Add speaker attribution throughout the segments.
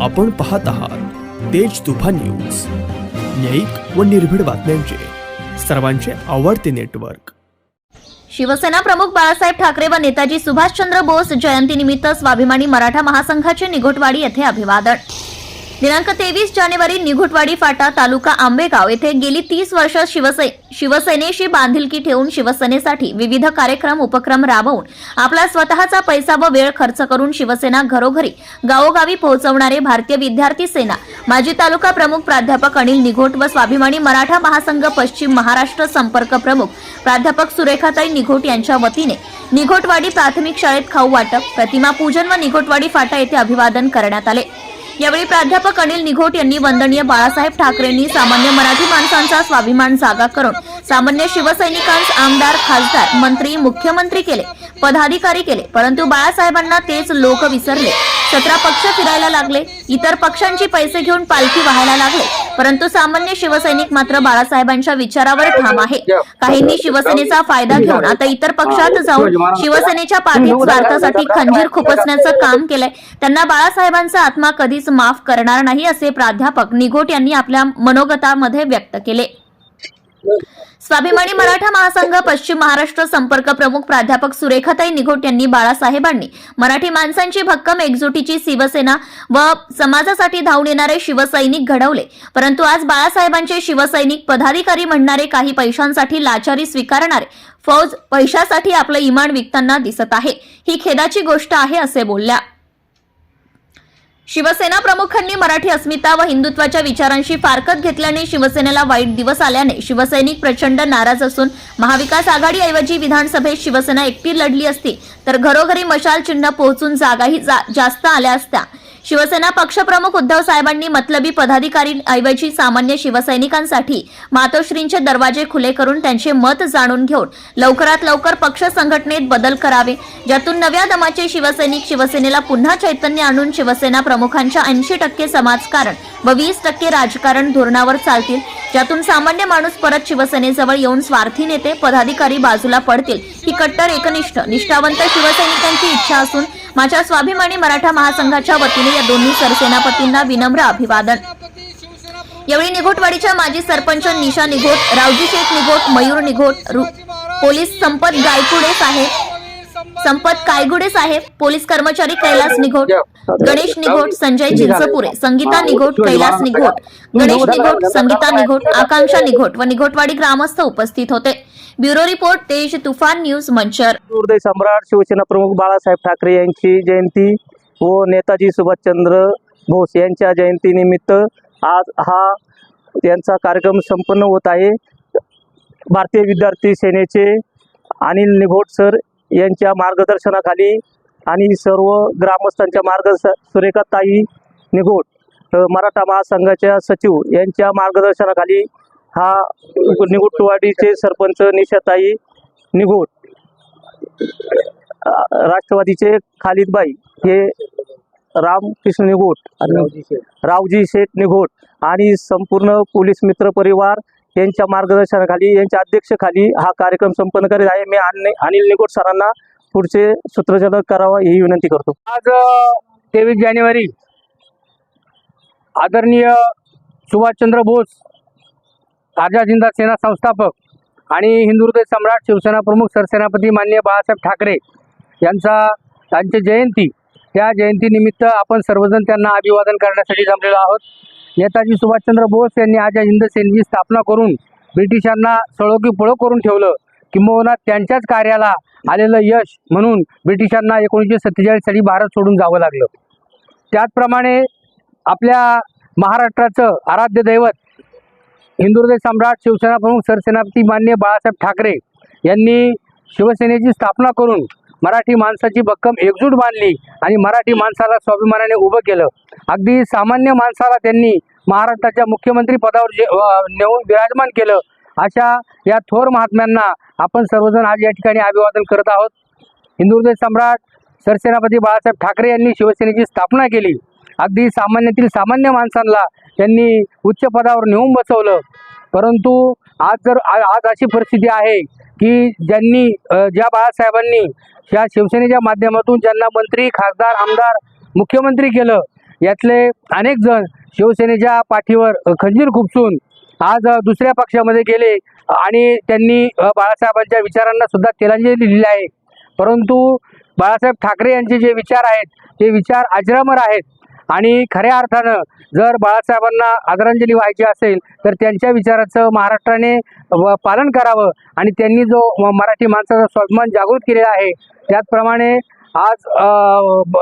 Speaker 1: आपण पाहत आहात तेज तुफान न्यूज. न्यायिक व निर्भीड बातम्यांचे. सर्वांचे आवडते नेटवर्क.
Speaker 2: शिवसेना प्रमुख बाळासाहेब ठाकरे व नेताजी सुभाषचंद्र बोस जयंतीनिमित्त स्वाभिमानी मराठा महासंघाचे निघोटवाडी येथे अभिवादन. दिनांक तेवीस जानेवारी निघोटवाडी फाटा तालुका आंबेगाव येथे गेली तीस वर्ष शिवसे शिवसेनेशी बांधिलकी ठेवून शिवसेनेसाठी विविध कार्यक्रम उपक्रम राबवून आपला स्वतःचा पैसा व वेळ खर्च करून शिवसेना घरोघरी गावोगावी पोहोचवणारे भारतीय विद्यार्थी सेना माजी तालुका प्रमुख प्राध्यापक अनिल निघोट व स्वाभिमानी मराठा महासंघ पश्चिम महाराष्ट्र संपर्क प्रमुख प्राध्यापक सुरेखाताई निघोट यांच्या वतीने निघोटवाडी प्राथमिक शाळेत खाऊ वाटप प्रतिमा पूजन व निघोटवाडी फाटा येथे अभिवादन करण्यात आले. यावेळी प्राध्यापक अनिल निघोट यांनी वंदनीय बाळासाहेब ठाकरेंनी सामान्य मराठी माणसांचा स्वाभिमान जागा करून सामान्य शिवसैनिकांस आमदार खासदार मंत्री मुख्यमंत्री केले पदाधिकारी केले. परंतु बाळासाहेबांना तेच लोक विसरले. सतरा पक्ष फिरायला लागले. इतर पक्षांची पैसे घेऊन पालखी व्हायला लागले. परंतु सामान्य शिवसैनिक मात्र बाळासाहेबांच्या विचारावर ठाम आहे. काहींनी शिवसेनेचा फायदा घेऊन आता इतर पक्षात जाऊन शिवसेनेच्या पाठीत स्वार्थासाठी खंजीर खुपसण्याचं काम केलंय. त्यांना बाळासाहेबांचा आत्मा कधीच माफ करणार नाही असे प्राध्यापक निघोट यांनी आपल्या मनोगतामध्ये व्यक्त केले. स्वाभिमानी मराठा महासंघ पश्चिम महाराष्ट्र संपर्क प्रमुख प्राध्यापक सुरेखाताई निघोट यांनी बाळासाहेबांनी मराठी माणसांची भक्कम एकजुटीची शिवसेना व समाजासाठी धावून येणारे शिवसैनिक घडवले. परंतु आज बाळासाहेबांचे शिवसैनिक पदाधिकारी म्हणणारे काही पैशांसाठी लाचारी स्वीकारणारे फौज पैशासाठी आपलं इमान विकताना दिसत आहे. ही खेदाची गोष्ट आहे असे बोलल्या. शिवसेना प्रमुखांनी मराठी अस्मिता व हिंदुत्वाच्या विचारांशी फारकत घेतल्याने शिवसेनेला वाईट दिवस आल्याने शिवसैनिक प्रचंड नाराज असून महाविकास आघाडीऐवजी विधानसभेत शिवसेना एकटी लढली असती तर घरोघरी मशाल चिन्ह पोहोचून जागाही जा- जास्त आल्या असत्या. शिवसेना पक्षप्रमुख उद्धव साहेबांनी मतलबी पदाधिकारी ऐवजी सामान्य शिवसैनिकांसाठी मातोश्रींचे दरवाजे खुले करून त्यांचे मत जाणून घेऊन लवकरात लवकर पक्ष संघटनेत बदल करावे ज्यातून नव्या दमाचे शिवसैनिक शिवसेनेला पुन्हा चैतन्य आणून शिवसेना प्रमुखांच्या ऐंशी टक्के समाजकारण व वीस टक्के राजकारण धोरणावर चालतील ज्यातून सामान्य माणूस परत शिवसेनेजवळ येऊन स्वार्थी नेते पदाधिकारी बाजूला पडतील ही कट्टर एकनिष्ठ निष्ठावंत शिवसैनिकांची इच्छा असून माझ्या स्वाभिमानी मराठा महासंघाच्या वतीने या दोन्ही सरसेनापतींना विनम्र अभिवादन. यावेळी निघोटवाडीच्या माजी सरपंच निशा निघोट रावजी शेख निघोट मयूर निघोट पोलीस संपत गायकुडे साहेब संपत कायगुडे साहेब पोलीस कर्मचारी कैलास निघोट गणेश निघोट संजय चिंचपुरे संगीता निघोट कैलास निघोट गणेश निघोट संगीता निघोट आकांक्षा निघोट व निघोटवाडी ग्रामस्थ उपस्थित होते. Bureau report Tej Tufan news Manchar.
Speaker 3: दूरदय सम्राट शिवसेना प्रमुख बाळासाहेब ठाकरे यांची जयंती व नेताजी सुभाषचंद्र बोस यांच्या जयंतीनिमित्त आज हा यांचा कार्यक्रम संपन्न होत आहे. भारतीय विद्यार्थी सेनेचे अनिल निभोट सर यांच्या मार्गदर्शनाखाली आणि सर्व ग्रामस्थांच्या मार्गदर्शन सुरेखाताई निघोट मराठा महासंघाच्या सचिव यांच्या मार्गदर्शनाखाली हा निघोटवाडीचे सरपंच निशाताई निघोट राष्ट्रवादीचे खालिदबाई हे रामकृष्ण निघोट आणि रावजी शेठ निघोट आणि संपूर्ण पोलीस मित्र परिवार यांच्या मार्गदर्शनाखाली यांच्या अध्यक्षखाली हा कार्यक्रम संपन्न करीत आहे. मी अनिल अनिल निघोट सरांना पुढचे सूत्रजनक करावा ही विनंती करतो.
Speaker 4: आज तेवीस जानेवारी आदरणीय सुभाषचंद्र बोस आझाद जिंदा सेना संस्थापक आणि हिंदू हृदय सम्राट शिवसेना प्रमुख सरसेनापती माननीय बाळासाहेब ठाकरे यांचा त्यांची जयंती. त्या जयंतीनिमित्त आपण सर्वजण त्यांना अभिवादन करण्यासाठी जमलेलो आहोत. नेताजी सुभाषचंद्र बोस यांनी आझाद हिंद सेनेची स्थापना करून ब्रिटिशांना सळोकी पळो करून ठेवलं. किंबहुना त्यांच्याच कार्याला आलेलं यश म्हणून ब्रिटिशांना एकोणीसशे सत्तेचाळीस साली भारत सोडून जावं लागलं. त्याचप्रमाणे आपल्या महाराष्ट्राचं आराध्य दैवत हिंदू सम्राट शिवसेना प्रमुख सरसेनापती मान्य बाळासाहेब ठाकरे यांनी शिवसेनेची स्थापना करून मराठी माणसाची भक्कम एकजूट बांधली आणि मराठी माणसाला स्वाभिमानाने उभं केलं. अगदी सामान्य माणसाला त्यांनी महाराष्ट्राच्या मुख्यमंत्री पदावर जे नेऊन विराजमान केलं अशा या थोर महात्म्यांना आपण सर्वजण आज या ठिकाणी अभिवादन करत आहोत. हिंदू सम्राट सरसेनापती बाळासाहेब ठाकरे यांनी शिवसेनेची स्थापना केली. अगदी सामान्यातील सामान्य माणसांना त्यांनी उच्च पदावर नेऊन बसवलं. परंतु आज जर आज अशी परिस्थिती आहे की ज्यांनी ज्या बाळासाहेबांनी या शिवसेनेच्या माध्यमातून ज्यांना मंत्री खासदार आमदार मुख्यमंत्री केलं यातले अनेक जण शिवसेनेच्या पाठीवर खंजीर खुपसून आज दुसऱ्या पक्षामध्ये गेले आणि त्यांनी बाळासाहेबांच्या विचारांना सुद्धा तिलांजली दिलेली आहे. परंतु बाळासाहेब ठाकरे यांचे जे विचार आहेत ते विचार अजरामर आहेत. आणि खऱ्या अर्थानं जर बाळासाहेबांना आदरांजली व्हायची असेल तर त्यांच्या विचाराचं महाराष्ट्राने व- पालन करावं आणि त्यांनी जो म- मराठी माणसाचा स्वाभिमान जागृत केलेला आहे त्याचप्रमाणे आज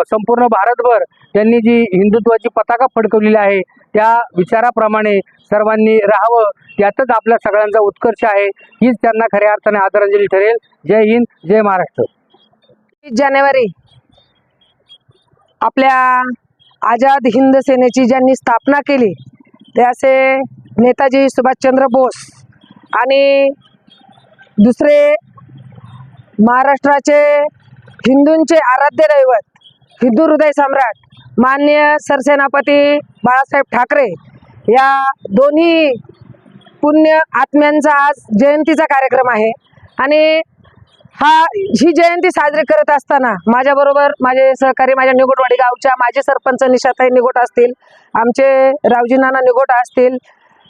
Speaker 4: संपूर्ण भारतभर त्यांनी जी हिंदुत्वाची पताका फडकवलेली आहे त्या विचाराप्रमाणे सर्वांनी राहावं त्यातच आपल्या सगळ्यांचा उत्कर्ष आहे हीच त्यांना खऱ्या अर्थाने आदरांजली ठरेल. जय हिंद जय महाराष्ट्र.
Speaker 5: जानेवारी. आपल्या आझाद हिंद सेनेची ज्यांनी स्थापना केली ते असे नेताजी सुभाषचंद्र बोस आणि दुसरे महाराष्ट्राचे हिंदूंचे आराध्य दैवत हिंदू हृदय सम्राट मान्य सरसेनापती बाळासाहेब ठाकरे या दोन्ही पुण्य आत्म्यांचा आज जयंतीचा कार्यक्रम आहे. आणि हा ही जयंती साजरी करत असताना माझ्याबरोबर माझे सहकारी माझ्या निगोटवाडी गावच्या माझे सरपंच निशाताई निगोट असतील आमचे रावजी नाना निगोट असतील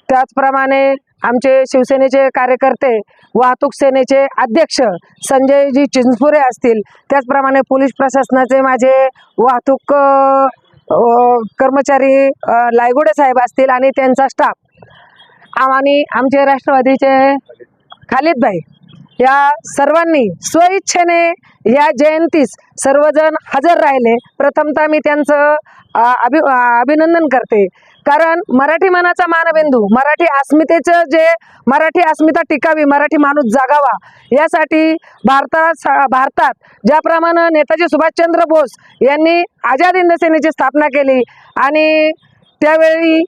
Speaker 5: त्याचप्रमाणे आमचे शिवसेनेचे कार्यकर्ते वाहतूक सेनेचे अध्यक्ष संजयजी चिंचपुरे असतील त्याचप्रमाणे पोलीस प्रशासनाचे माझे वाहतूक कर्मचारी लायगोडे लायगुडे साहेब असतील आणि त्यांचा स्टाफ आणि आमचे राष्ट्रवादीचे खालिदभाई. या सर्वांनी स्वइच्छेने या जयंतीस सर्वजण हजर राहिले. प्रथमतः मी त्यांचं अभि अभिनंदन करते. कारण मराठी मनाचा मानबिंदू मराठी अस्मितेचं जे मराठी अस्मिता टिकावी मराठी माणूस जागावा यासाठी भारतात भारतात ज्याप्रमाणे नेताजी सुभाषचंद्र बोस यांनी आझाद हिंद सेनेची स्थापना केली आणि त्यावेळी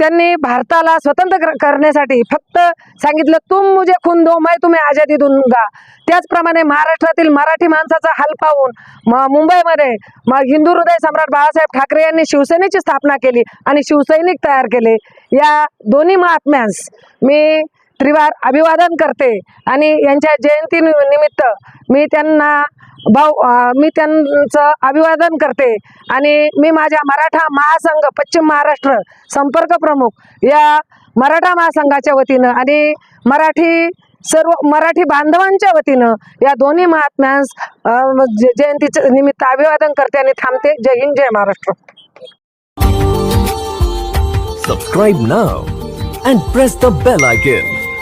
Speaker 5: त्यांनी भारताला स्वतंत्र करण्यासाठी फक्त सांगितलं तुम मुझे खून दो मैं आजादी देऊन दूंगा. त्याचप्रमाणे महाराष्ट्रातील मराठी माणसाचा हाल पाहून मुंबईमध्ये मग हिंदू हृदय सम्राट बाळासाहेब ठाकरे यांनी शिवसेनेची स्थापना केली आणि शिवसैनिक तयार केले. या दोन्ही महात्म्यास मी त्रिवार अभिवादन करते. आणि यांच्या जयंती निमित्त मी त्यांना भाऊ मी त्यांचं अभिवादन करते. आणि मी माझ्या मराठा महासंघ पश्चिम महाराष्ट्र संपर्क प्रमुख या मराठा महासंघाच्या वतीनं आणि मराठी सर्व मराठी बांधवांच्या वतीनं या दोन्ही महात्म्यांस ज- जयंतीच्या निमित्त अभिवादन करते आणि थांबते. जय हिंद जय Maharashtra.
Speaker 6: Subscribe now and press the bell icon